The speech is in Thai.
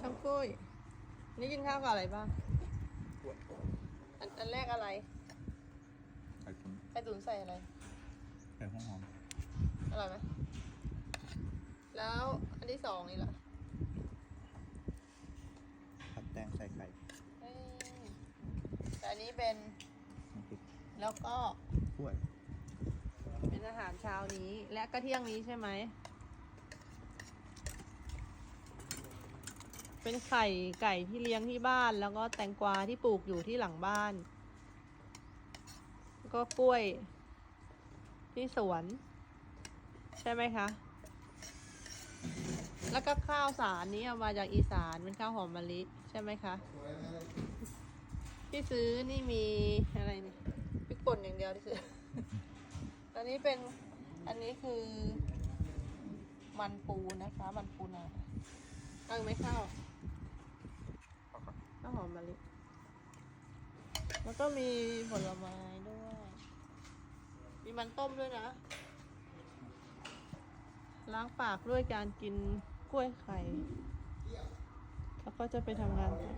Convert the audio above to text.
ช่างปุ้ยนี่กินข้าวกับอะไรบ้างกล้วยอันอันแรกอะไร ไข่ตุ๋นไข่ตุ๋นใส่อะไร ไข่หอมอร่อยไหม แล้วอันที่สองนี่ล่ะๆผัดแตงใส่ไข่เอ้ยแต่อันนี้เป็น น้ำพริกแล้วก็ กล้วย เป็นอาหารเช้านี้และก็เที่ยงนี้ใช่ไหม เป็นไข่ไก่ที่เลี้ยงที่บ้าน แล้วก็แตงกวาที่ปลูกอยู่ที่หลังบ้านแล้วก็กล้วย ที่สวน ใช่ไหมคะ แล้วก็ข้าวสารนี้เอามาจากอีสานเป็นข้าวหอมมะลิใช่ไหมคะ ที่ซื้อนี่มีอะไรนี่พริกป่นอย่างเดียวที่ซื้ออันนี้เป็นอันนี้คือมันปูนะคะ มันปูนาเอาอีกไหม่ข้าวข้าวหอมมะลิ แล้วก็มีผลไม้ด้วย มีมันต้มด้วยนะ ล้างปากด้วยการกินกล้วยไข่ แล้วก็จะไปทำงานต่อ